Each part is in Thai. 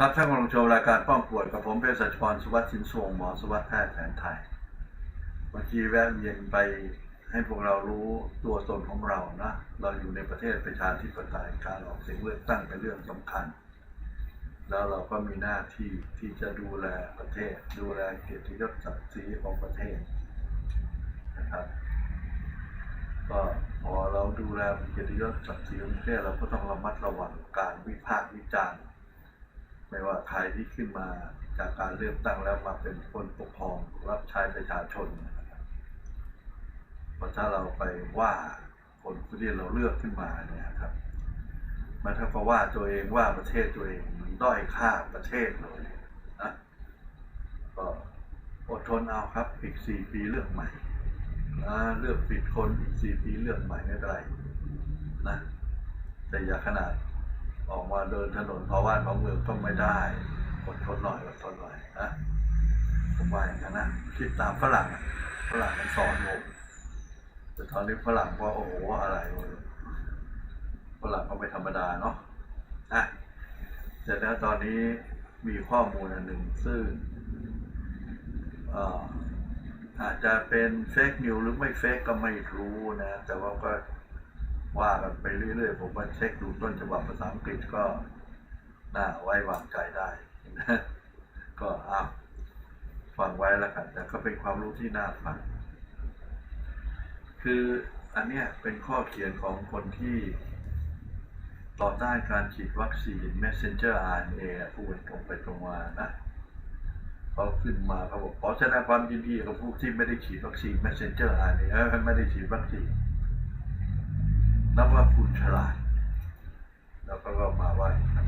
ครับท่านกำลังชมรายการป้องปวดกับผมเภสัชกรสุวัสดิ์สินสวงหมอสุวัสดิ์แพทย์แผนไทยบางทีแวะเวียนไปให้พวกเรารู้ตัวตนของเรานะเราอยู่ในประเทศประชาธิปไตยการออกเสียงเลือกตั้งเป็นเรื่องสำคัญ แล้วเราก็มีหน้าที่ที่จะดูแลประเทศ ดูแลเกียรติยศศักดิ์ศรีของประเทศนะครับก็พอเราดูแลเกียรติยศศักดิ์ศรีของประเทศเราก็ต้องระมัดระวังการวิพากษ์วิจารณ์ ไม่ว่าใครที่ขึ้นมาจากการเลือกตั้งแล้วมาเป็นคนปกครองรับใช้ประชาชนนะครับเพราะถ้าเราไปว่าคนที่เราเลือกขึ้นมาเนี่ยครับ มันเท่ากับว่าตัวเองว่าประเทศตัวเองมันด้อยค่าประเทศเลยนะก็อดทนเอาครับอีกสี่ปีเลือกใหม่นะเลือกผิดคนอีกสี่ปีเลือกใหม่ไม่เป็นไรนะแต่อย่าขนาด ออกมาเดินถนนเพราะว่าท้องเมืองก็ไม่ได้อดทนหน่อยอดทนหน่อยนะผมว่าอย่างนั้นนะคิดตามฝรั่งฝรั่งมันสอนผมแต่ตอนนี้ฝรั่งก็โอ้โหอะไรฝรั่งก็ไม่ธรรมดาเนาะอะเสร็จแล้วตอนนี้มีข้อมูลอันหนึ่งซึ่งเอ่ออาจจะเป็นเฟกนิวหรือไม่เฟกก็ไม่รู้นะ แต่ว่าก็ ว่ากันไปเรื่อยๆ ผมว่าเช็คดูต้นฉบับภาษาอังกฤษก็น่าไว้วางใจได้นะก็อ้าวฟังไว้แล้วกันแต่ก็เป็นความรู้ที่น่าฟัง คืออันเนี้ยเป็นข้อเขียนของคนที่ต่อต้านการฉีดวัคซีน messenger RNA พูดตรงไปตรงมานะเขาขึ้นมาเขาบอกขอแสดงความยินดีกับผู้ที่ไม่ได้ฉีดวัคซีน messenger RNA เออไม่ได้ฉีดวัคซีน นับว่าคุณฉลาด แล้วก็ก็มาว่าอย่างนั้น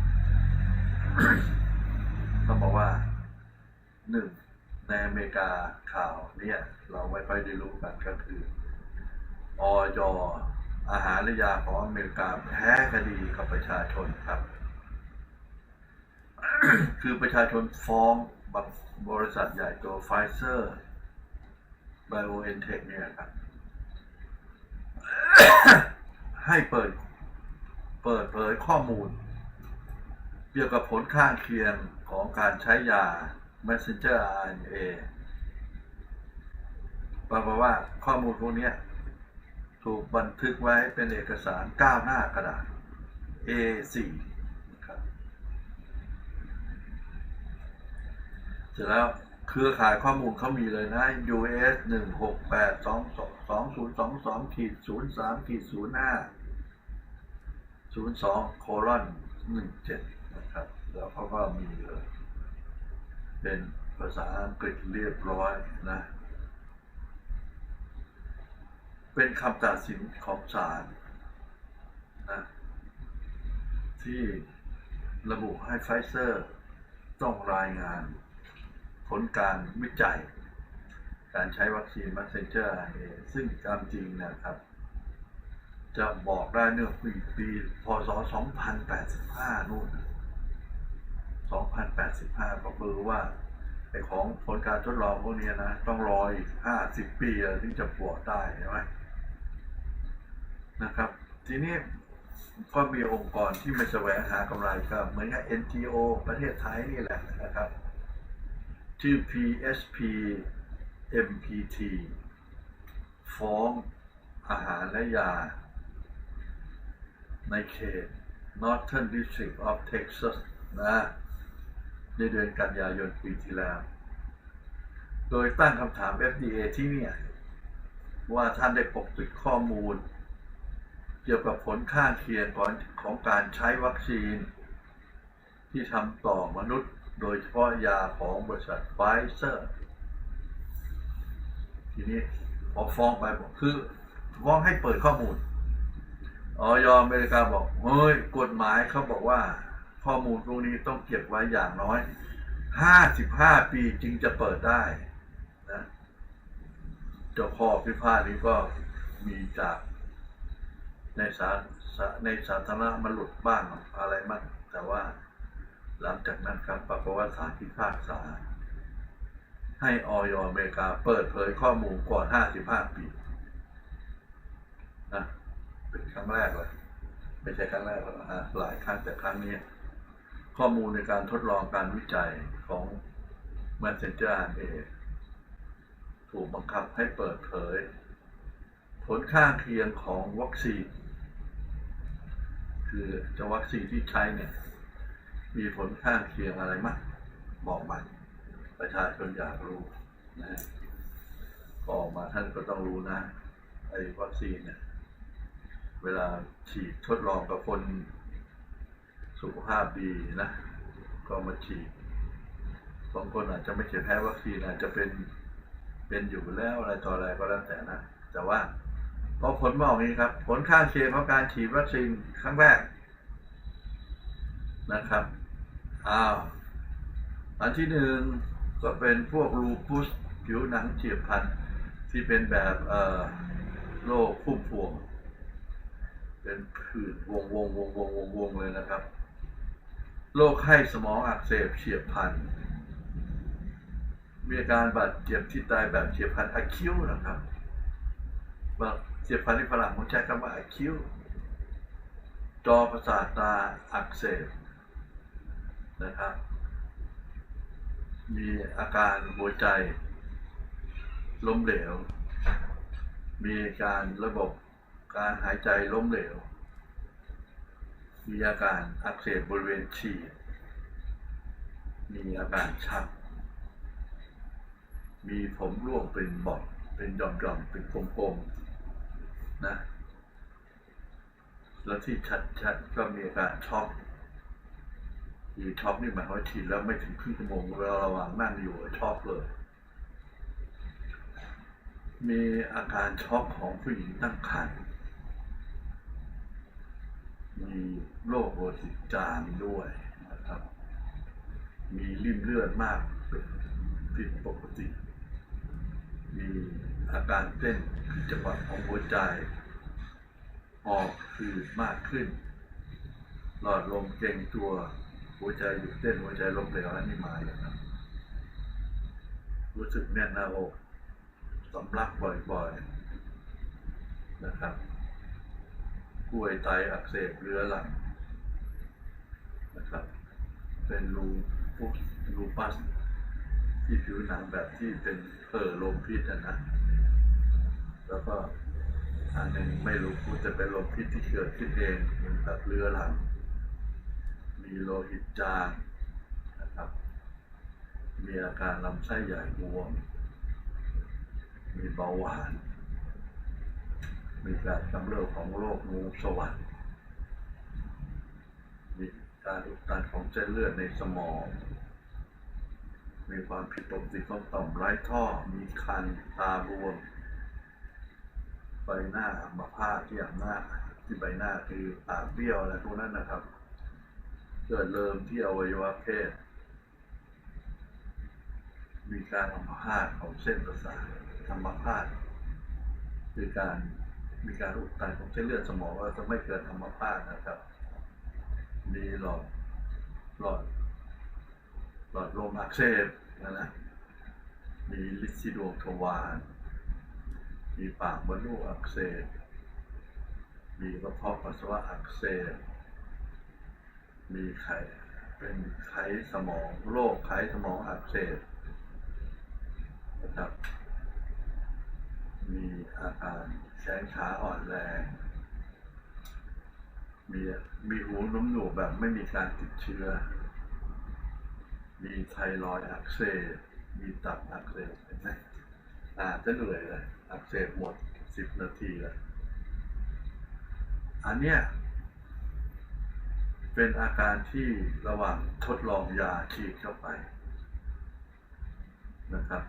ต้องบอกว่าหนึ่งในอเมริกาข่าวเนี่ยเราไม่ค่อยได้รู้กันก็คือออยอาหารและยาของอเมริกาแพ้คดีกับประชาชนครับ คือประชาชนฟ้องบริษัทใหญ่ตัวไฟเซอร์ไบโอเอ็นเทคเนี่ยครับ ให้เปิด เปิดเผยข้อมูล เกี่ยวกับผลข้างเคียงของการใช้ยา messenger RNA ปรากฏว่าข้อมูลพวกนี้ถูกบันทึกไว้เป็นเอกสารก้าวหน้ากระดาษ A4 นะครับเสร็จแล้วเครือข่ายข้อมูลเขามีเลยนะ US 1 6 8 2 2 2 0 2 2ขีด0 02โคลอน17นะครับ แล้วเขาก็มีเลยเป็นภาษาอังกฤษเรียบร้อยนะ เป็นคำตัดสินของศาลนะที่ระบุให้ไฟเซอร์ต้องรายงานผลการวิจัย การใช้วัคซีน messenger RNA ซึ่งตามจริงนะครับ จะบอกได้เนื่องปีปีพศ2085 นู่น 2085ก็คือว่าไอของผลการทดลองพวกเนี้ยนะ ต้องรออีก 50 ปีอะถึงจะบวกได้ใช่ไหมนะครับ ทีนี้ก็มีองค์กรที่ไม่แสวงหากำไรก็เหมือนกับ NGO ประเทศไทยนี่แหละนะครับชื่อ PSP MPT ฟ้องอาหารและยา ในเขต Northern District of Texas นะในเดือนกันยายนปีที่แล้ว โดยตั้งคำถาม FDA ที่เนี่ยว่าท่านได้ปกปิดข้อมูล เกี่ยวกับผลข้างเคียงของของการใช้วัคซีน ที่ทำต่อมนุษย์โดยเฉพาะยาของบริษัทไฟเซอร์ ทีนี้พอฟ้องไปบอกคือฟ้องให้เปิดข้อมูล ออยอเมริกาบอกเฮ้ยกฎหมายเขาบอกว่า ข้อมูลพวกนี้ต้องเก็บไว้อย่างน้อย55ปีจึงจะเปิดได้นะเจ้าข้อพิพาทนี้ก็มีจากในสาสาในสาธารณะมันหลุดบ้างอะไรบ้างแต่ว่าหลังจากนั้นครับปรากฏว่าศาลพิพากษา ให้ออยอเมริกาเปิดเผยข้อมูลก่อน 55 ปีนะ เป็นครั้งแรกเลยไม่ใช่ครั้งแรกหรอกนะฮะหลายครั้งแต่ครั้งนี้ ข้อมูลในการทดลองการวิจัยของ Messenger RNA ถูกบังคับให้เปิดเผย ผลข้างเคียงของวัคซีน คือจะวัคซีนที่ใช้เนี่ย มีผลข้างเคียงอะไรมั้งบอกมาประชาชนอยากรู้นะก็ออกมาท่านก็ต้องรู้นะไอ้วัคซีนเนี่ย เวลาฉีดทดลองกับคนสุขภาพดีนะ ก็มาฉีดบางคนอาจจะไม่เคยแพ้วัคซีนอาจจะเป็นเป็นอยู่แล้วอะไรต่ออะไรก็แล้วแต่นะ แต่ว่าพอผลบอกนี้ครับ ผลข้างเคียงของการฉีดวัคซีนครั้งแรกนะครับอ้าวอันที่หนึ่งก็เป็นพวกลูปุสผิวหนังเฉียบพันธุ์ที่เป็นแบบเอ่อโรคพุ่มพวง เป็นผื่นวงวงวงวงวงวงเลยนะครับ โรคไข้สมองอักเสบเฉียบพลัน มีอาการบาดเจ็บที่ตายแบบเฉียบพลันอะคิวนะครับบางเฉียบพลันที่ฝรั่งเขาใช้คำว่าอะคิวจอประสาทตาอักเสบนะครับ มีอาการหัวใจล้มเหลว มีการระบบ การหายใจล้มเหลว มีอาการอักเสบบริเวณฉี่ มีอาการชัก มีผมร่วงเป็นบอนเป็นหย่อมๆ เป็นกลมๆ นะ แล้วที่ชัดๆ ก็มีอาการช็อกคือช็อกนี่หมายความว่าฉีดแล้วไม่ถึงครึ่งชั่วโมงเราระหว่างนั่งอยู่ช็อกเลย มีอาการช็อกของผู้หญิงตั้งครรภ์ มี โรคโลหิจางด้วยนะครับ มีริ่มเลือดมากผิดปกติ มีอาการเต้นผิดจังหวะของหัวใจ ออกคือมากขึ้น หลอดลมเกร็งตัวหัวใจหยุดเต้นหัวใจล้มเหลวอันนี้มาอย่างนั้นรู้สึกแน่นหน้าอกสำลักบ่อยๆนะครับ กล้วยไตอักเสบเรื้อรังนะครับ เป็นรูพวกรูปัสที่ผิวหนังแบบที่เป็นเอ่อลมพิษนะนะแล้วก็อันหนึ่งไม่รู้พูดจะเป็นลมพิษที่เกิดขึ้นเองเป็นแบบเรื้อรัง มีโลหิตจางนะครับ มีอาการลำไส้ใหญ่บวม มีเบาหวาน มีการกำเริบของโรคงูสวัสด์มีการอุดตันของเส้นเลือดในสมอง มีความผิดปกติของต่อมไร้ท่อ มีคันตาบวมใบหน้าอัมาพาตที่อัมหน้าที่ใบหน้าคือปากเบี้ยวอะไรพวกนั้นนะครับ เกิดเริ่มที่อวัยวะเพศ มีการอัมพาตของเส้นประสาทอัมพาตคือการ มีการอุดตันของเส้นเลือดสมองว่าจะไม่เกิดอัมพาตนะครับ มีหลอดหลอดหลอดลมอักเสบนะนะ มีลิซิดวงทวาร มีปากมดลูกอักเสบ มีกระเพาะปัสสาวะอักเสบ มีไขเป็นไขสมองโรคไขสมองอักเสบนะครับ มีอาการแขนขาอ่อนแรง มีมีหูน้มหนูแบบไม่มีการติดเชื้อ มีไทรอยด์อักเสบ มีตับอักเสบเห็นไหมอาจจะเหนื่อยเลยอักเสบหมดสิบนาทีแล้วอันเนี้ยเป็นอาการที่ระหว่างทดลองยาฉีดเข้าไปนะครับ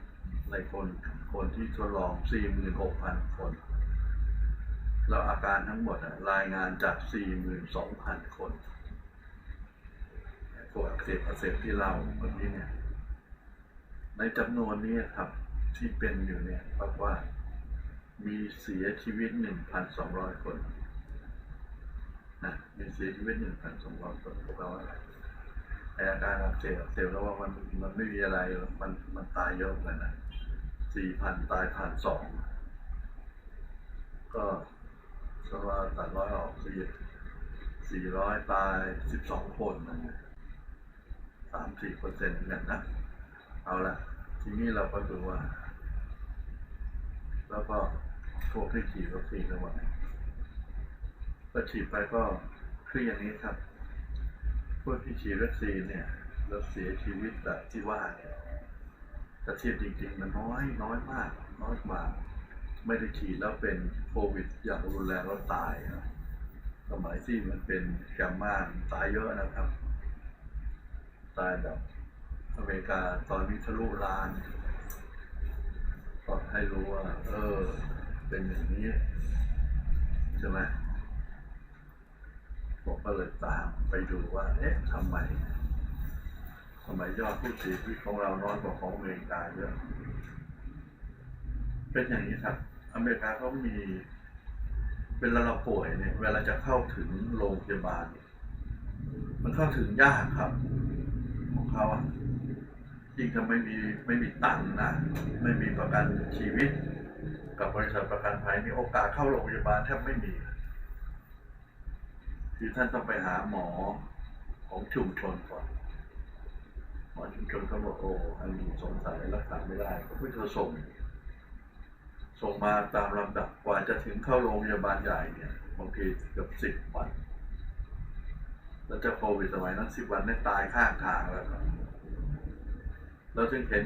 ในคนคนที่ทดลอง 46,000 คน แล้วอาการทั้งหมดอะรายงานจาก 42,000 คนพวกอักเสบอักเสบที่เราเมื่อกี้เนี่ย ในจำนวนนี้ครับที่เป็นอยู่เนี่ยพบว่ามีเสียชีวิต 1,200 คนนะมีเสียชีวิต 1,200 คนพวกเราอะไร แต่อาการอักเสบอักเสบแล้วว่ามันมันไม่มีอะไรมันมันตายเยอะเหมือนกันนะ4,000ตายพันสองก็สว่าตัดร้อยออกสี่400ตาย12คนนะสามสี่เปอร์เซ็นต์เนกันนะ เอาละทีนี้เราก็ดูว่า แล้วก็พวกที่ฉีดวัคซีนแล้วว่าก็ฉีดไปก็คืออย่างนี้ครับ พวกที่ฉีดวัคซีนเนี่ยแล้วเสียชีวิตแบบที่ว่าเนี่ยถ้าเทียบจริงๆมันน้อยน้อยมาก น้อยกว่าไม่ได้ฉีดแล้วเป็นโควิดอย่างรุนแรงแล้วตายนะสมัยที่มันเป็นแกมมาตายเยอะนะครับ ตายแบบอเมริกาตอนนี้ทะลุล้านก็ให้รู้ว่า เออ เป็นอย่างนี้ ใช่ไหม ผมก็เลยตามไปดูว่า เอ๊ะทำไมทำไมยอดผู้เสียชีวิตของเราน้อยกว่าของอเมริกาเยอะเป็นอย่างนี้ครับ อเมริกาเขามีเวลาเราป่วยเนี่ย เวลาจะเข้าถึงโรงพยาบาล มันเข้าถึงยากครับ ของเขาอะยิ่งถ้าไม่มีไม่มีตังค์นะ ไม่มีประกันชีวิต กับบริษัทประกันภัยนี่โอกาสเข้าโรงพยาบาลแทบไม่มี คือท่านต้องไปหาหมอของชุมชนก่อนหมอชุมชนเขาบอกโอ้อันนี้สงสัยรักษาไม่ได้ก็เพื่อส่ง ส่งมาตามลำดับกว่าจะถึงเข้าโรงพยาบาลใหญ่เนี่ยบางทีเกือบสิบวัน แล้วเจะโควิดสมัยนั้นสิบวันได้ตายข้างทางแล้วครับเราจึงเห็น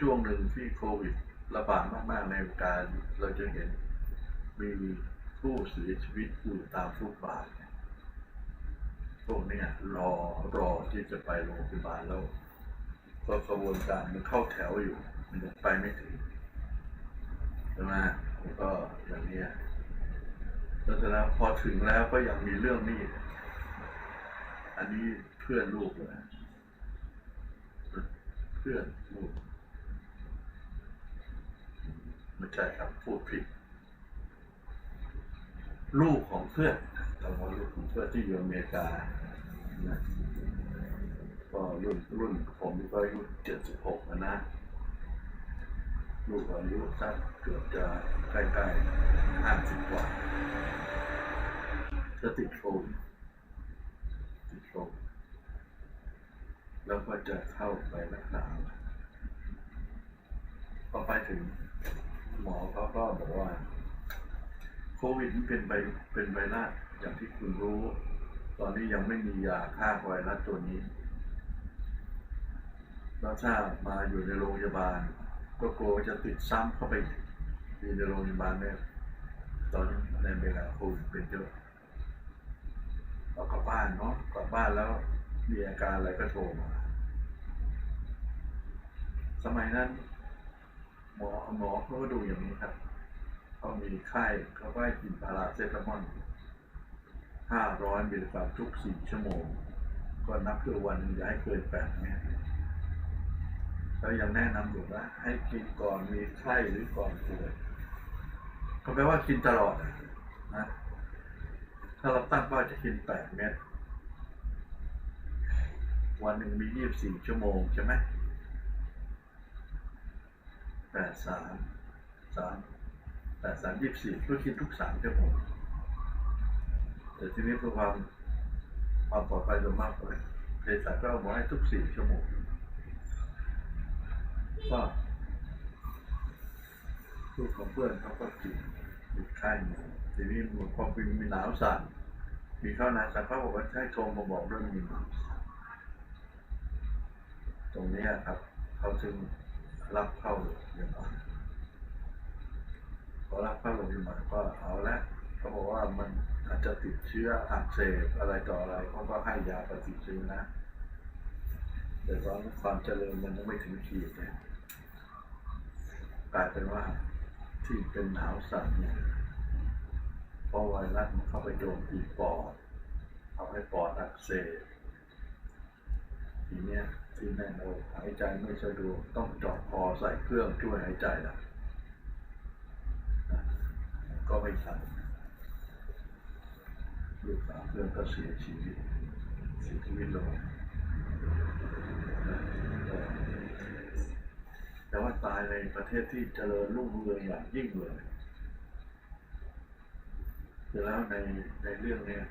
ช่วงหนึ่งที่โควิดระบาดมาก ๆ ในวงการ เราจะเห็นมีผู้เสียชีวิตอยู่ตามฟุตบาทเพวกเนี้ยรอรอที่จะไปโรงพยาบาลแล้วก็กระบวนการมันเข้าแถวอยู่ มันไปไม่ถึงใช่ไหมก็อย่างนี้แล้วเสร็จแล้วพอถึงแล้วก็ยังมีเรื่องนี้ อันนี้เพื่อนลูกเลยเพื่อนลูกไม่ใช่ครับพูดผิด ลูกของเพื่อน ของเพื่อนที่อยู่อเมริกานะก็รุ่นรุ่นผมก็อายุเจ็ดสิบหกนะลูกอายุสักเกือบจะใกล้ๆห้าสิบกว่าจะติดโควิดติดโควิดแล้วก็จะเข้าไปรักษาพอไปถึงหมอเขาก็บอกว่า โควิดเป็นไวเป็นไวรัส อย่างที่คุณรู้ ตอนนี้ยังไม่มียาฆ่าไวรัสตัวนี้แล้วถ้ามาอยู่ในโรงพยาบาล ก็กลัวจะติดซ้ำเข้าไปอีกอยู่ในโรงพยาบาลเนี่ยตอนนี้ในเมริกาโควิดเป็นเยอะเรากลับบ้านเนาะกลับบ้านแล้วมีอาการอะไรก็โทรมา สมัยนั้น หมอหมอเขาก็ดูอย่างนี้ครับเขามีไข้เขาก็ให้กินพาราเซตามอล ห้าร้อยมิลลิกรัมทุกสี่ชั่วโมง ก็นับคือวันหนึงอย่าให้เกินแปดเม็ดแล้วยังแนะนำอยู่ว่าให้กินก่อนมีไข้หรือก่อนป่วยก็แปลว่ากินตลอดนะถ้าเราตั้งเป้าจะกินแปดเม็ดวันหนึ่งมียี่สิบสี่ชั่วโมงใช่ไหมแปดสามสามแปดสามยี่สิบสี่ก็คิดทุกสามชั่วโมง แต่ทีนี้เพื่อความความปลอดภัยโดยมากเลยเภสัชก็บอกให้ทุกสี่ชั่วโมงก็ลูกของเพื่อนเขาก็กินมีไข้มาทีนี้มันพอมีมีหนาวสั่นมีข้าวนาสั่นเขาบอกว่าให้โทรมาบอกเรื่องมีหนาวตรงนี้ครับเขาจึงรับเข้าโรงพยาบาลพอรับเข้าโรงพยาบาลก็เอาละเขาบอกว่ามัน อาจจะติดเชื้ออักเสบอะไรต่ออะไรเขาก็ให้ยาปฏิชีวนะ แต่ตอนความเจริญมันยังไม่ถึงขีดเนี่ยกลายเป็นว่าที่เป็นหนาวสั่นเนี่ยเพราะไวรัสมันเข้าไปโจมตีปอดทำให้ปอดอักเสบทีเนี้ยที่แน่นโอหายใจไม่สะดวกต้องเจาะคอใส่เครื่องช่วยหายใจนะก็ไม่ทัน ลูกสาวเพื่อนก็เสียชีวิตเสียชีวิตลงแต่ว่าตายในประเทศที่เจริญรุ่งเรืองอย่างยิ่งเลยแต่แล้วในในเรื่องเนี้ย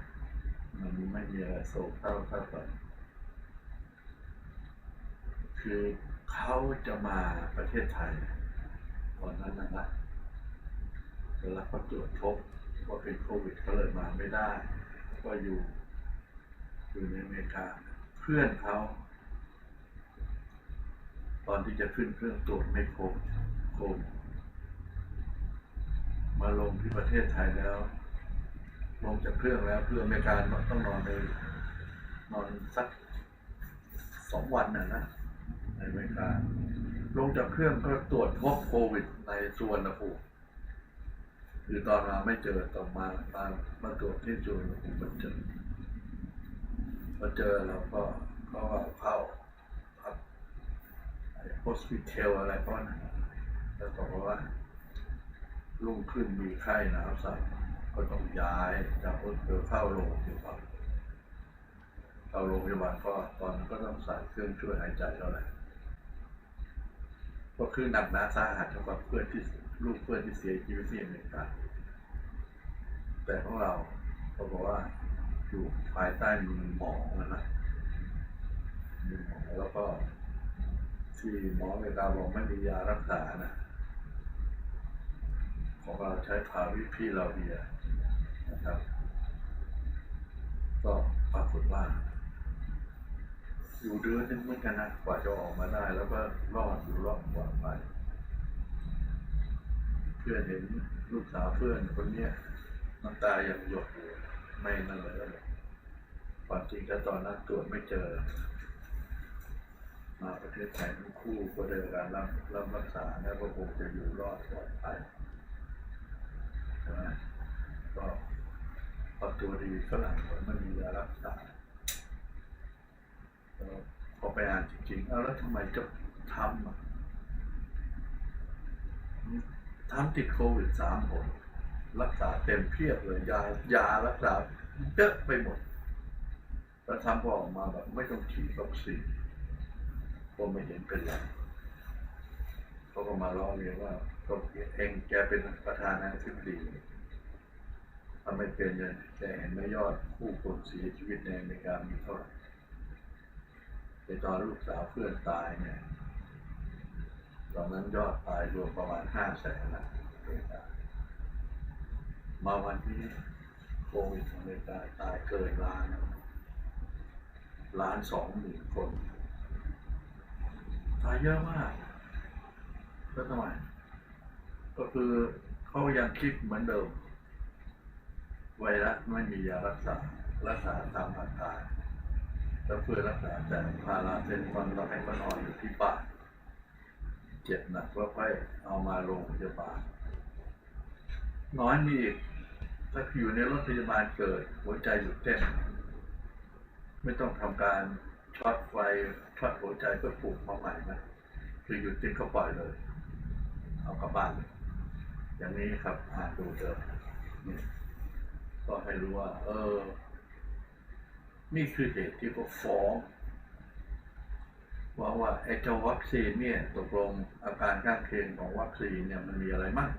มันไม่มีอะไรโศกเศร้าเท่ากับคือเขาจะมาประเทศไทยตอนนั้นนะนะเวลาเขาตรวจพบว่าเป็นโควิดเขาเลยมาไม่ได้ ก็อยู่อยู่ในอเมริกา เพื่อนเขา ตอนที่จะขึ้นเครื่องตรวจไม่พบโควิดมาลงที่ประเทศไทยแล้ว ลงจากเครื่องแล้วเพื่ออเมริกาต้องนอนในนอนสักสองวันน่ะนะในอเมริกาลงจากเครื่องก็ตรวจพบโควิดในสุวรรณภูมิ คือตอนมาไม่เจอต่อมามามาตรวจที่สุวรรณภูมิมันเจอพอเจอเราก็ก็เข้าพักโฮสพิทลอะไรก็นะแล้วบอกว่ารุ่งขึ้นมีไข้หนาวสั่นก็ต้องย้ายจากโฮสพิทลเข้าโรงพยาบาลเข้าโรงพยาบาลก็ตอนนั้นก็ต้องใส่เครื่องช่วยหายใจแล้วแหละก็คือหนักหนาสาหัสเท่ากับเพื่อนที่ ลูกเพื่อนที่เสียชีวิตที่อเมริกาแต่ของเราเขาบอกว่าอยู่ภายใต้มือหมอนะนะมือหมอแล้วก็ที่หมอเมกาบอกไม่มียารักษานะของเราใช้พาวิพีลาเวียนะครับ ก็ปรากฏว่าอยู่เดือนนึงเหมือนกันนะกว่าจะออกมาได้ แล้วก็รอดอยู่รอดปลอดภัย พื่อนเห็นลูกสาวเพื่อนคนเนี้ยน้ำตายังหยดอยู่ไม่นั่นเลยความจริงแล้วตอนนั้นตรวจไม่เจอ มาประเทศไทยทั้งคู่ก็ได้การรับรับรักษาแล้วก็คงจะอยู่รอดปลอดภัยใช่ไหมก็พอตัวดีฝรั่งก็ไม่มียารักษาพอไปอ่านจริงๆ เอาแล้วทำไมจะทำอะ ทำติดโควิดสามคนรักษาเต็มเพียบเลยยายารักษาเยอะไปหมดแล้วทำก็ออกมาแบบไม่ต้องฉีดวัคซีนก็ไม่เห็นเป็นไรเขาก็มาล้อเลียนว่าก็เองแกเป็นประธานาธิบดีถ้าไม่เป็นเนี่ยแกเห็นไหม่ยอดผู้คนเสียชีวิตในอเมริกามีเท่าไหร่ในตอนลูกสาวเพื่อนตายเนี่ย ตอนนั้นยอดตายรวมประมาณห้าแสนนะอเมริกามาวันนี้โควิดอเมริกาตายเกินล้านล้านสองหมื่นคนตายเยอะมากก็ทำไมก็คือเขายังคิดเหมือนเดิม ไวรัสไม่มียารักษา รักษาตามอาการแล้วเพื่อรักษาแต่พาราเซนฟันเราให้ก็นอนอยู่ที่บ้าน เจ็บหนักแล้วค่อยเอามาโรงพยาบาล น้อยมีอีกถ้าอยู่ในรถพยาบาลเกิด หัวใจหยุดเต้น ไม่ต้องทำการช็อตไฟช็อตหัวใจเพื่อปลุกมาใหม่นะคือหยุดเต้นก็ปล่อยเลย เอากลับบ้านเลยอย่างนี้ครับอ่านดูเถอะก็ให้รู้ว่า เออ นี่คือเหตุที่เขาฟ้อง ว่าว่าไอ้เจ้าวัคซีนเนี่ยตกลงอาการข้างเคียงของวัคซีนเนี่ยมันมีอะไรมั่ง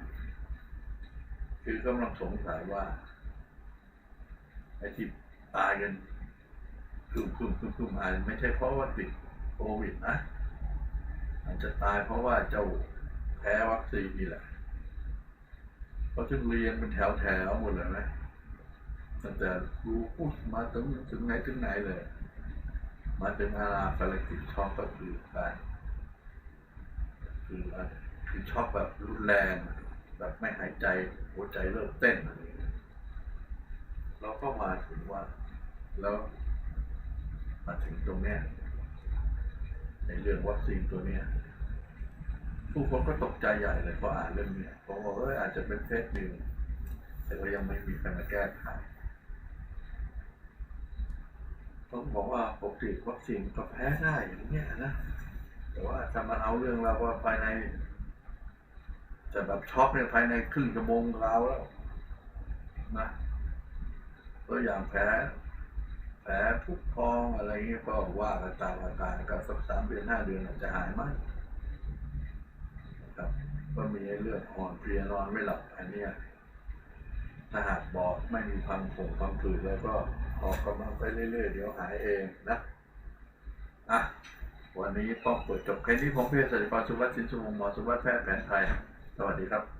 คือกำลังสงสัยว่าไอ้ที่ตายกันคืมคืมคืมคืมอาจไม่ใช่เพราะว่าติดโควิดนะอาจจะตายเพราะว่าเจ้าแพ้วัคซีนนี่แหละเขาจึงเรียงเป็นแถวแถวหมดเลยไหมตั้งแต่รู้พูดมาถึงถึงไหนถึงไหนเลย มาถึงอาราฟาลติกช็อกก็คือการคือคือช็อกแบบรุนแรง แบบไม่หายใจหัวใจเริ่มเต้นอะไรเราก็มาถึงว่า แล้วมาถึงตรงเนี้ยในเรื่องวัคซีนตัวเนี้ยผู้คนก็ตกใจใหญ่เลยพออ่านเรื่องเนี้ยเพราะว่าเอออาจจะเป็นเฟซนิวแต่ก็ยังไม่มีใครมาแก้ไข ต้องบอกว่าปกติวัคซีนก็แพ้ได้อย่างเงี้ยนะแต่ว่าถ้ามาเอาเรื่องเราว่าภายในจะแบบช็อกในภายในครึ่งชั่วโมงเราแล้วนะตัวอย่างแผลแผลพุพองอะไรเงี้ยก็ว่ากันตามอาการก็สักสามเดือนห้าเดือนอาจจะหายไหมนะครับก็มีเรื่องอ่อนเพลียนอนไม่หลับอันเนี้ยถ้าหากบอกไม่มีพังผงพังผืดแล้วก็ ออกกำลังไปเรื่อยๆ เดี๋ยวหายเองนะ อะ วันนี้ป้องปิดจบแค่นี้ผมเภสัชกรสุวัสดิ์สินสุวงศ์หมอสุวัสดิ์แพทย์แผนไทย สวัสดีครับ